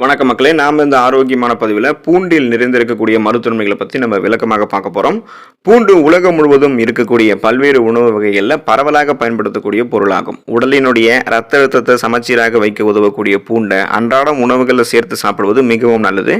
வணக்க மக்களே நாம் இந்த ஆரோக்கியமான பதிவில் பூண்டில் நிறைந்திருக்கக்கூடிய மருத்துவமைகளை பற்றி நம்ம விளக்கமாக பார்க்க போகிறோம் பூண்டு உலகம் முழுவதும் இருக்கக்கூடிய பல்வேறு உணவு வகைகளில் பரவலாக பயன்படுத்தக்கூடிய பொருளாகும். உடலினுடைய ரத்த அழுத்தத்தை சமச்சீராக வைக்க உதவக்கூடிய பூண்டை அன்றாடம் உணவுகளில் சேர்த்து சாப்பிடுவது மிகவும் நல்லது.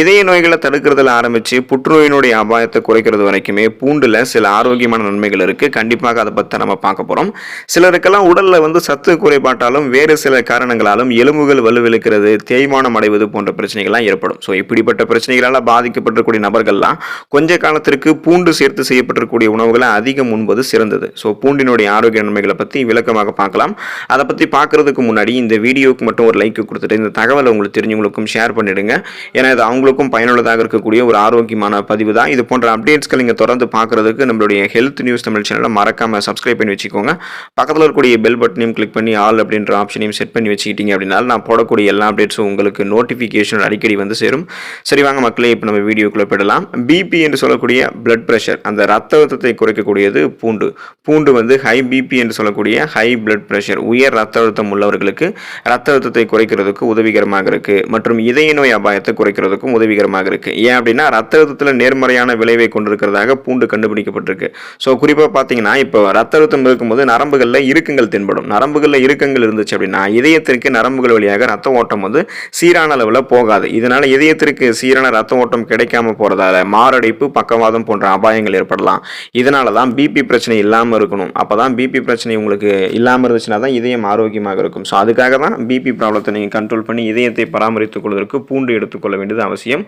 இதய நோய்களை தடுக்கிறதுல ஆரம்பித்து புற்றுநோயினுடைய அபாயத்தை குறைக்கிறது வரைக்குமே பூண்டில் சில ஆரோக்கியமான நன்மைகள் இருக்குது கண்டிப்பாக அதை பற்றி நம்ம பார்க்க போகிறோம் சிலருக்கெல்லாம் உடலில் வந்து சத்து குறைபாட்டாலும் வேறு சில காரணங்களாலும் எலும்புகள் வலுவிழுக்கிறது தேய்மானம் அடைவது போன்ற பிரச்சனைகள்லாம் ஏற்படும். ஸோ இப்படிப்பட்ட பிரச்சனைகளால் பாதிக்கப்பட்டிருக்கக்கூடிய நபர்கள்லாம் கொஞ்ச காலத்திற்கு பூண்டு சேர்த்து செய்யப்பட்டிருக்கக்கூடிய உணவுகளை அதிகம் உண்பது சிறந்தது. ஸோ பூண்டினுடைய ஆரோக்கிய நன்மைகளை பற்றி விளக்கமாக பார்க்கலாம். அதை பற்றி பார்க்கறதுக்கு முன்னாடி இந்த வீடியோவுக்கு மட்டும் ஒரு லைக் கொடுத்துட்டு இந்த தகவலை உங்களுக்கு தெரிஞ்சவங்களுக்கும் ஷேர் பண்ணிடுங்க. ஏன்னா இது அவங்களுக்கும் பயனுள்ளதாக இருக்கக்கூடிய ஒரு ஆரோக்கியமான பதிவு தான். இது போன்ற அப்டேட்ஸ்கள் நீங்கள் தொடர்ந்து பார்க்கறதுக்கு நம்மளுடைய ஹெல்த் நியூஸ் தமிழ் சேனலை மறக்காமல் சப்ஸ்கிரைப் பண்ணி வச்சுக்கோங்க. பக்கத்தில் இருக்கக்கூடிய பெல் பட்டனையும் கிளிக் பண்ணி ஆல் அப்படின்ற ஆப்ஷனையும் செட் பண்ணி வச்சுக்கிட்டீங்க அப்படின்னா நான் போடக்கூடிய எல்லா அப்டேட்ஸும் உங்களுக்கு நோட்டிஃபிகேஷன் அடிக்கடி வந்து சேரும். சரி வாங்க மக்களே இப்போ நம்ம வீடியோக்குள்ளே போயிடலாம். பிபி என்று சொல்லக்கூடிய பிளட் ப்ரெஷர் அந்த ரத்த அழுத்தத்தை குறைக்கக்கூடியது பூண்டு. பூண்டு வந்து ஹை பிபி என்று சொல்லக்கூடிய ஹை பிளட் ப்ரெஷர் உயர் ரத்த அழுத்தம் உள்ளவர்களுக்கு ரத்த அழுத்தத்தை குறைக்கிறதுக்கு உதவிகரமாக இருக்குது மற்றும் இதய நோய் அபாயத்தை குறைக்கிறதுக்கும் உதவிகரமாக இருக்குது ஏன் அப்படின்னா ரத்த அழுத்தத்தில் நேர்மறையான விளைவை கொண்டிருக்கிறதாக பூண்டு கண்டுபிடிக்கப்பட்டிருக்கு. ஸோ குறிப்பாக பார்த்தீங்கன்னா இப்போ ரத்த அழுத்தம் இருக்கும்போது நரம்புகளில் இறுக்கங்கள் தென்படும். நரம்புகளில் இறுக்கங்கள் இருந்துச்சு அப்படின்னா இதயத்திற்கு நரம்புகள் வழியாக ரத்த ஓட்டம் வந்து சீராக சீரான அளவில் போகாது. இதனால் இதயத்திற்கு சீரான ரத்த ஓட்டம் கிடைக்காம போகிறதால மாரடைப்பு பக்கவாதம் போன்ற அபாயங்கள் ஏற்படலாம். இதனால தான் பிபி பிரச்சனை இல்லாமல் இருக்கணும். அப்போ தான் பிபி பிரச்சனை உங்களுக்கு இல்லாமல் இருந்துச்சுன்னா தான் இதயம் ஆரோக்கியமாக இருக்கும். ஸோ அதுக்காக தான் பிபி ப்ராப்ளத்தை நீங்கள் கண்ட்ரோல் பண்ணி இதயத்தை பராமரித்துக் கொள்வதற்கு பூண்டு எடுத்துக்கொள்ள வேண்டியது அவசியம்.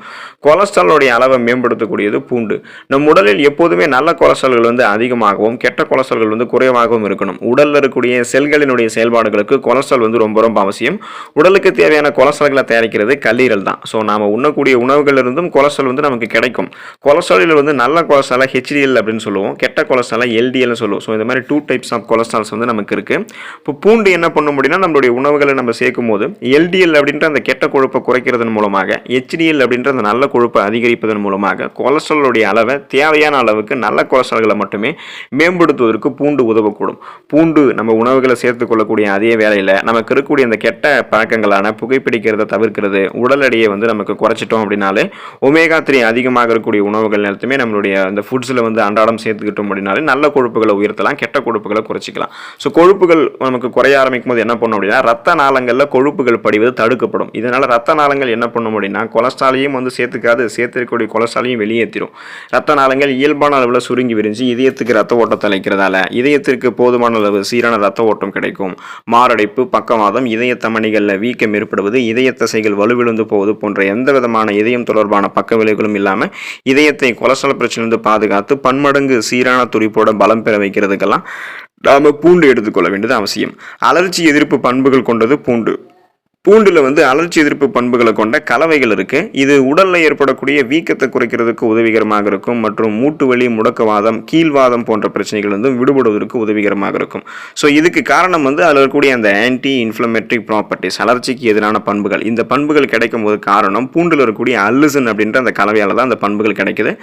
கொலஸ்ட்ராலோடைய அளவை மேம்படுத்தக்கூடியது பூண்டு. நம் உடலில் எப்போதுமே நல்ல கொலஸ்ட்ரால்கள் வந்து அதிகமாகவும் கெட்ட கொலஸ்ட்ரால்கள் வந்து குறைவாகவும் இருக்கணும். உடலில் இருக்கக்கூடிய செல்களினுடைய செயல்பாடுகளுக்கு கொலஸ்ட்ரால் வந்து ரொம்ப ரொம்ப அவசியம். உடலுக்கு தேவையான கொலஸ்ட்ரால்களை தயாரிக்கிறது கல்லீரல் தான். ஸோ நாம் உண்ணக்கூடிய உணவுகளிலிருந்தும் கொலஸ்ட்ரால் வந்து நமக்கு கிடைக்கும். கொலஸ்ட்ராலில் வந்து நல்ல கொலஸ்ட்ராலை ஹெச்டிஎல் அப்படின்னு சொல்லுவோம். கெட்ட கொலஸ்ட்ராலாக எல்டிஎல்னு சொல்லுவோம். ஸோ இந்த மாதிரி டூ டைப்ஸ் ஆஃப் கொலஸ்ட்ரால்ஸ் வந்து நமக்கு இருக்குது இப்போ பூண்டு என்ன பண்ண முடியும்னா நம்மளுடைய உணவுகளை நம்ம சேர்க்கும் போது எல்டிஎல் அப்படின்ற அந்த கெட்ட கொழுப்பை குறைக்கிறதன் மூலமாக ஹெச்டிஎல் அப்படின்ற அந்த நல்ல கொழுப்பை அதிகரிப்பதன் மூலமாக கொலஸ்ட்ராலுடைய அளவை தேவையான அளவுக்கு நல்ல கொலஸ்ட்ரால்களை மட்டுமே மேம்படுத்துவதற்கு பூண்டு உதவக்கூடும். பூண்டு நம்ம உணவுகளை சேர்த்து கொள்ளக்கூடிய அதே வேளையில் நமக்கு இருக்கக்கூடிய அந்த கெட்ட பழக்கங்களான புகைப்பிடிக்கிறத தவிர்க்கிறது. உடல் எடையை வந்து நமக்கு குறைச்சிட்டோம் அப்படின்னாலே ஒமேகா த்ரீ அதிகமாக இருக்கக்கூடிய உணவுகள் எல்லாத்தையுமே நம்மளுடைய அந்த ஃபுட்ஸில் வந்து அன்றாடம் சேர்த்துக்கிட்டோம் அப்படின்னாலே நல்ல கொழுப்புகளை உயர்த்தலாம் கெட்ட கொழுப்புகளை குறைச்சிக்கலாம். ஸோ கொழுப்புகள் நமக்கு குறைய ஆரம்பிக்கும் போது என்ன பண்ணும் அப்படின்னா ரத்த நாளங்களில் கொழுப்புகள் படிவது தடுக்கப்படும். இதனால் ரத்த நாளங்கள் என்ன பண்ணும் அப்படின்னா கொலஸ்ட்ராலையும் வந்து சேர்த்துக்காது. சேர்த்திருக்கக்கூடிய கொலஸ்ட்ராலையும் வெளியேற்றிடும் ரத்த நாளங்கள் இயல்பான அளவில் சுருங்கி விரிஞ்சு இதயத்துக்கு ரத்த ஓட்டத்தை அளிக்கிறதால இதயத்திற்கு போதுமான அளவு சீரான ரத்த ஓட்டம் கிடைக்கும். மாரடைப்பு பக்கவாதம் இதய தமணிகளில் வீக்கம் ஏற்படுவது இதயத்தை தசைகள் வலுவிழந்து போவது போன்ற எந்த விதமான இதயம் தொடர்பான பக்க விளைவுகளும் இல்லாமல் இதயத்தை கொலஸ்ட்ரால் பிரச்சனையிலிருந்து பாதுகாத்து பன்மடங்கு சீரான துடிப்போட பலம் பெற வைக்கிறதுக்கெல்லாம் நாம் பூண்டு எடுத்துக்கொள்ள வேண்டியது அவசியம். அலர்ச்சி எதிர்ப்பு பண்புகள் கொண்டது பூண்டு. பூண்டில் வந்து அலர்ச்சி எதிர்ப்பு பண்புகளை கொண்ட கலவைகள் இருக்குது இது உடலில் ஏற்படக்கூடிய வீக்கத்தை குறைக்கிறதுக்கு உதவிகரமாக இருக்கும். மற்றும் மூட்டு வலி முடக்கவாதம் கீழ்வாதம் போன்ற பிரச்சனைகள் வந்து விடுபடுவதற்கு உதவிகரமாக இருக்கும். ஸோ இதுக்கு காரணம் வந்து அதில் இருக்கக்கூடிய அந்த ஆன்டி இன்ஃப்ளமேட்ரிக் ப்ராப்பர்ட்டிஸ் அலர்ச்சிக்கு எதிரான பண்புகள். இந்த பண்புகள் கிடைக்கும் போது காரணம் பூண்டில் இருக்கக்கூடிய அல்லுசன் அப்படின்ற அந்த கலவையால் தான் அந்த பண்புகள் கிடைக்குது.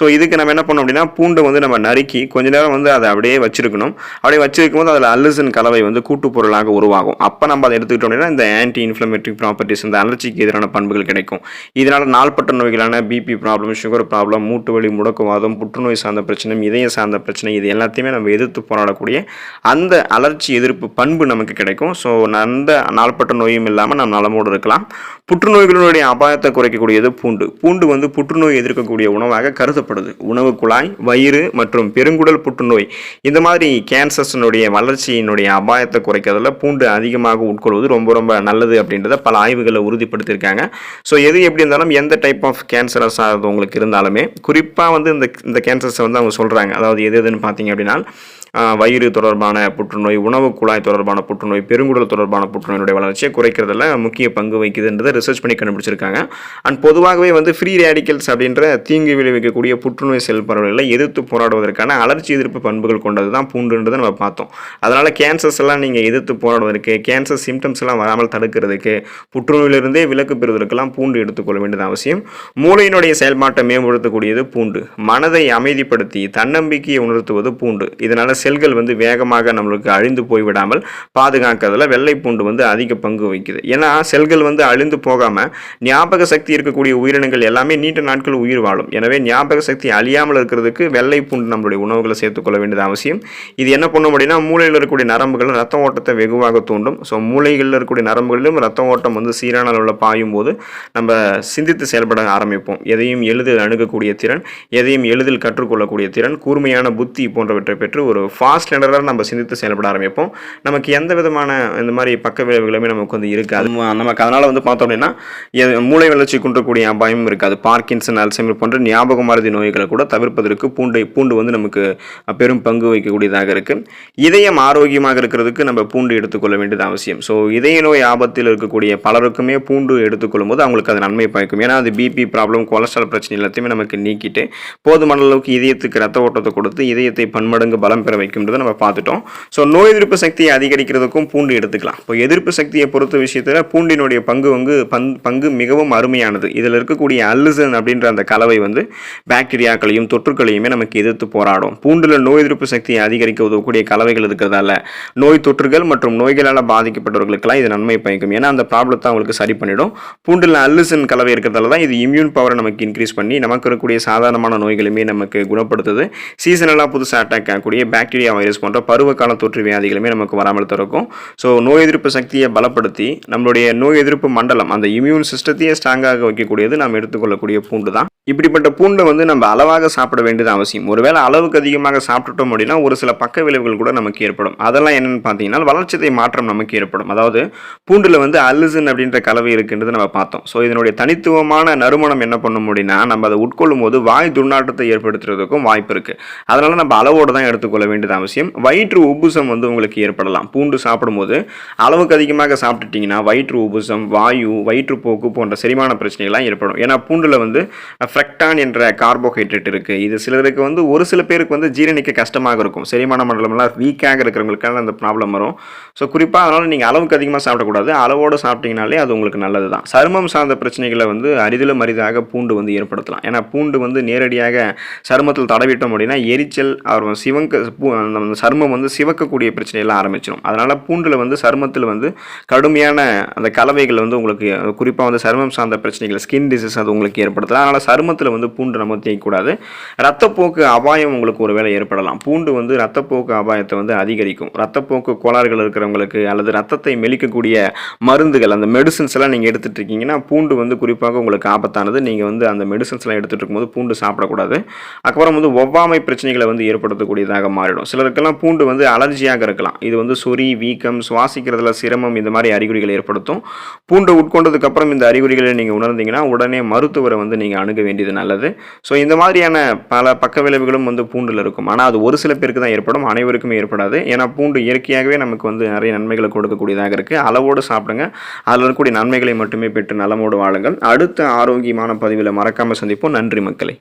ஸோ இதுக்கு நம்ம என்ன பண்ணோம் அப்படின்னா பூண்டை வந்து நம்ம நறுக்கி கொஞ்ச நேரம் வந்து அதை அப்படியே வச்சிருக்கணும். அப்படியே வச்சிருக்கும் போது அதில் அல்லுசன் கலவை வந்து கூட்டுப் பொருளாக உருவாகும். அப்போ நம்ம அதை எடுத்துக்கிட்டோம் அப்படின்னா இந்த ஆன்டி இன்ஃப்ளமேட்டரி ப்ராப்பர்ட்டிஸ் இந்த அலர்ச்சிக்கு எதிரான பண்புகள் கிடைக்கும். இதனால் நாள்பட்ட நோய்களான பிபி ப்ராப்ளம் சுகர் ப்ராப்ளம் மூட்டு வலி முடக்குவாதம் புற்றுநோய் சார்ந்த பிரச்சனை இதய சார்ந்த பிரச்சனை இது எல்லாத்தையுமே நம்ம எதிர்த்து போராடக்கூடிய அந்த அலர்ச்சி எதிர்ப்பு பண்பு நமக்கு கிடைக்கும். ஸோ அந்த நாள்பட்ட நோயும் இல்லாமல் நம்ம நலமோடு இருக்கலாம். புற்றுநோய்களுடைய அபாயத்தை குறைக்கக்கூடியது பூண்டு. பூண்டு வந்து புற்றுநோய் எதிர்க்கக்கூடிய உணவாக கருதப்படுது. உணவு குழாய் வயிறு மற்றும் பெருங்குடல் புற்றுநோய். இந்த மாதிரி கேன்சர்ஸினுடைய வளர்ச்சியினுடைய அபாயத்தை குறைக்கிறதுல பூண்டு அதிகமாக உட்கொள்வது ரொம்ப ரொம்ப நல்லது அப்படின்றத பல ஆய்வுகளை உறுதிப்படுத்தியிருக்காங்க. ஸோ எது எப்படி இருந்தாலும் எந்த டைப் ஆஃப் கேன்சரஸ் ஆகுது உங்களுக்கு இருந்தாலுமே குறிப்பாக வந்து இந்த இந்த கேன்சர்ஸை வந்து அவங்க சொல்கிறாங்க அதாவது எது எதுன்னு பார்த்தீங்க அப்படின்னா வயிறு தொடர்பான புற்றுநோய் உணவு குழாய் தொடர்பான புற்றுநோய் பெருங்குடல் தொடர்பான புற்றுநோயினுடைய வளர்ச்சியை குறைக்கிறதுல முக்கிய பங்கு வகிக்குதுன்றதை ரிசர்ச் பண்ணி கண்டுபிடிச்சிருக்காங்க. அண்ட் பொதுவாகவே வந்து ஃப்ரீ ரேடிக்கல்ஸ் அப்படின்ற தீங்கு விளைவிக்கக்கூடிய புற்றுநோய் செல் பரவலில் எதிர்த்து போராடுவதற்கான அலர்ச்சி எதிர்ப்பு பண்புகள் கொண்டது தான் பூண்டுன்றதை நம்ம பார்த்தோம். அதனால் கேன்சர்ஸ் எல்லாம் நீங்கள் எதிர்த்து போராடுவதற்கு கேன்சர் சிம்டம்ஸ் எல்லாம் வராமல் தடுக்கிறதுக்கு புற்றுநோயிலிருந்தே விலக்கு பெறுவதற்கெல்லாம் பூண்டு எடுத்துக்கொள்ள வேண்டியது அவசியம். மூளையினுடைய செயல்பாட்டை மேம்படுத்தக்கூடியது பூண்டு. மனதை அமைதிப்படுத்தி தன்னம்பிக்கையை உணர்த்துவது பூண்டு. இதனால் செல்கள் வந்து வேகமாக நம்மளுக்கு அழிந்து போய்விடாமல் பாதுகாக்கிறதுல வெள்ளை பூண்டு வந்து அதிக பங்கு வகிக்குது. ஏன்னா செல்கள் வந்து அழிந்து போகாமல் ஞாபக சக்தி இருக்கக்கூடிய உயிரினங்கள் எல்லாமே நீண்ட நாட்கள் உயிர் வாழும். எனவே ஞாபக சக்தி அழியாமல் இருக்கிறதுக்கு வெள்ளை பூண்டு நம்மளுடைய உணவுகளை சேர்த்துக்கொள்ள வேண்டியது அவசியம். இது என்ன பண்ணும் அப்படின்னா மூளையில் இருக்கக்கூடிய நரம்புகள் ரத்த ஓட்டத்தை வெகுவாக தூண்டும். ஸோ மூளைகளில் இருக்கக்கூடிய நரம்புகளிலும் ரத்த ஓட்டம் வந்து சீரான அளவில் பாயும் போது நம்ம சிந்தித்து செயல்பட ஆரம்பிப்போம். எதையும் எளிதில் அணுகக்கூடிய திறன் எதையும் எளிதில் கற்றுக்கொள்ளக்கூடிய திறன் கூர்மையான புத்தி போன்றவற்றை பெற்று ஒரு ஃபாஸ்ட் லேனராக நம்ம சிந்தித்து செயல்பட ஆரம்பிப்போம். நமக்கு எந்த விதமான இந்த மாதிரி பக்க விளைவுகளுமே நமக்கு வந்து இருக்காது. நமக்கு அதனால் வந்து பார்த்தோம் அப்படின்னா மூளை வளர்ச்சி குன்றக்கூடிய அபாயமும் இருக்காது. பார்க்கின்சன் அல்சைமர் போன்ற ஞாபக மருதி நோய்களை கூட தவிர்ப்பதற்கு பூண்டை பூண்டு வந்து நமக்கு பெரும் பங்கு வகிக்கக்கூடியதாக இருக்குது இதயம் ஆரோக்கியமாக இருக்கிறதுக்கு நம்ம பூண்டு எடுத்துக்கொள்ள வேண்டியது அவசியம். ஸோ இதய நோய் ஆபத்தில் இருக்கக்கூடிய பலருக்குமே பூண்டு எடுத்துக்கொள்ளும் போது அவங்களுக்கு அது நன்மை பயக்கும். ஏன்னா அது பிபி ப்ராப்ளம் கொலஸ்ட்ரால் பிரச்சனை எல்லாத்தையுமே நமக்கு நீக்கிட்டு போதுமான அளவுக்கு இதயத்துக்கு ரத்த ஓட்டத்தை கொடுத்து இதயத்தை பன்மடங்கு பலம் பெற வைக்கும்ன்றதை நம்ம பார்த்துட்டோம். ஸோ நோய் எதிர்ப்பு சக்தியை அதிகரிக்கிறதுக்கும் பூண்டு எடுத்துக்கலாம். இப்போ எதிர்ப்பு சக்தியை பொறுத்த விஷயத்தில் பூண்டினுடைய பங்கு வந்து பங்கு மிகவும் அருமையானது. இதில் இருக்கக்கூடிய அல்லுசன் அப்படின்ற அந்த கலவை வந்து பாக்டீரியாக்களையும் தொற்றுக்களையுமே நமக்கு எதிர்த்து போராடும். பூண்டில் நோய் எதிர்ப்பு சக்தியை அதிகரிக்க உதவக்கூடிய கலவைகள் இருக்கிறதால நோய் தொற்றுகள் மற்றும் நோய்களால் பாதிக்கப்பட்டவர்களுக்கெல்லாம் இது நன்மை பயக்கும். ஏன்னா அந்த ப்ராப்ளத்தை அவங்களுக்கு சரி பண்ணிடும். பூண்டில் அல்லுசன் கலவை இருக்கிறதால தான் இது இம்யூன் பவரை நமக்கு இன்க்ரீஸ் பண்ணி நமக்கு இருக்கக்கூடிய சாதாரணமான நோய்களுமே நமக்கு குணப்படுத்துது. சீசனலாக புதுசாக அட்டாக் ஆகக்கூடிய பாக்டீரியா வைரஸ் போன்ற பருவகால தொற்று வியாதிகளுமே நமக்கு வராமல் தடுக்கும். ஸோ நோய் எதிர்ப்பு சக்தியை பலப்படுத்தி நம்மளுடைய நோய் எதிர்ப்பு மண்டலம் அந்த இம்யூன் சிஸ்டத்தையே ஸ்ட்ராங்காக வைக்கக்கூடியது நாம் எடுத்துக்கொள்ளக்கூடிய பூண்டு தான். இப்படிப்பட்ட பூண்டை வந்து நம்ம அளவாக சாப்பிட வேண்டியது அவசியம். ஒருவேளை அளவுக்கு அதிகமாக சாப்பிட்டுட்டோம் அப்படின்னா ஒரு சில பக்க விளைவுகள் கூட நமக்கு ஏற்படும். அதெல்லாம் என்னென்னு பார்த்தீங்கன்னா வளர்ச்சிதை மாற்றம் நமக்கு ஏற்படும். அதாவது பூண்டில் வந்து அல்லுசின் அப்படின்ற கலவை இருக்குன்றது நம்ம பார்த்தோம். ஸோ இதனுடைய தனித்துவமான நறுமணம் என்ன பண்ணும் அப்படின்னா நம்ம அதை உட்கொள்ளும் போது வாய் துர்நாற்றத்தை ஏற்படுத்துறதுக்கும் வாய்ப்பு இருக்குது அதனால் நம்ம அளவோடு தான் எடுத்துக்கொள்ள வேண்டியது அவசியம். வயிற்று உப்புசம் வந்து உங்களுக்கு ஏற்படலாம். பூண்டு சாப்பிடும்போது அளவுக்கு அதிகமாக சாப்பிட்டுட்டிங்கன்னா வயிற்று உப்புசம் வாயு வயிற்றுப்போக்கு போன்ற செரிமான பிரச்சனைகள்லாம் ஏற்படும். ஏன்னா பூண்டில் வந்து ஃப்ரெக்டான் என்ற கார்போஹைட்ரேட் இருக்குது இது சிலருக்கு வந்து ஒரு சில பேருக்கு வந்து ஜீரணிக்க கஷ்டமாக இருக்கும். செரிமான மண்டலம்லாம் வீக்காக இருக்கிறவங்களுக்கான அந்த ப்ராப்ளம் வரும். ஸோ குறிப்பாக அதனால் நீங்கள் அளவுக்கு அதிகமாக சாப்பிடக்கூடாது. அளவோடு சாப்பிட்டீங்கனாலே அது உங்களுக்கு நல்லது தான் சருமம் சார்ந்த பிரச்சனைகளை வந்து அரிதிலும் அரிதாக பூண்டு வந்து ஏற்படுத்தலாம். ஏன்னா பூண்டு வந்து நேரடியாக சருமத்தில் தடவிட்டோம் அப்படின்னா எரிச்சல் அவர் சிவங்க அந்த சருமம் வந்து சிவக்கக்கூடிய பிரச்சனையெல்லாம் ஆரம்பிச்சிடும் அதனால் பூண்டில் வந்து சருமத்தில் வந்து கடுமையான அந்த கலவைகள் வந்து உங்களுக்கு குறிப்பாக வந்து சருமம் சார்ந்த பிரச்சனைகள் ஸ்கின் டிசீஸ் அது உங்களுக்கு ஏற்படுத்தலாம். அதனால் சருமத்தில் வந்து பூண்டு நம்ம தேய்க்கக்கூடாது ரத்தப்போக்கு அபாயம் உங்களுக்கு ஒரு வேளை ஏற்படலாம். பூண்டு வந்து ரத்தப்போக்கு அபாயத்தை வந்து அதிகரிக்கும். ரத்தப்போக்கு கோளாறுகள் இருக்கிறவங்களுக்கு அல்லது ரத்தத்தை மெலிக்கக்கூடிய மருந்துகள் அந்த மெடிசன்ஸ் எல்லாம் நீங்கள் எடுத்துட்டு இருக்கீங்கன்னா பூண்டு வந்து குறிப்பாக உங்களுக்கு ஆபத்தானது. நீங்கள் வந்து அந்த மெடிசன்ஸ் எல்லாம் எடுத்துட்டு இருக்கும்போது பூண்டு சாப்பிடக்கூடாது. அதுக்கப்புறம் வந்து ஒவ்வாமை பிரச்சனைகளை வந்து ஏற்படுத்தக்கூடியதாக மாறிடும். சிலருக்கெல்லாம் பூண்டு வந்து அலர்ஜியாக இருக்கலாம். இது வந்து சொறி வீக்கம் சுவாசிக்கிறதுல சிரமம் இந்த மாதிரி அறிகுறிகளை ஏற்படுத்தும். பூண்டு உட்கொண்டதுக்கு அப்புறம் இந்த அறிகுறிகளை நீங்கள் உணர்ந்தீங்கன்னா உடனே மருத்துவரை வந்து நீங்கள் அணுக வேண்டியது நல்லது. ஸோ இந்த மாதிரியான பல பக்க விளைவுகளும் வந்து பூண்டில் இருக்கும். ஆனால் அது ஒரு சில பேருக்கு தான் ஏற்படும். அனைவருக்குமே ஏற்படாது. ஏன்னா பூண்டு இயற்கையாகவே நமக்கு வந்து நிறைய நன்மைகளை கொடுக்கக்கூடியதாக இருக்குது அளவோடு சாப்பிடுங்க. அதில் இருக்கக்கூடிய நன்மைகளை மட்டுமே பெற்று நலமோடு வாழுங்கள். அடுத்த ஆரோக்கியமான பதிவில் மறக்காமல் சந்திப்போம். நன்றி மக்களை.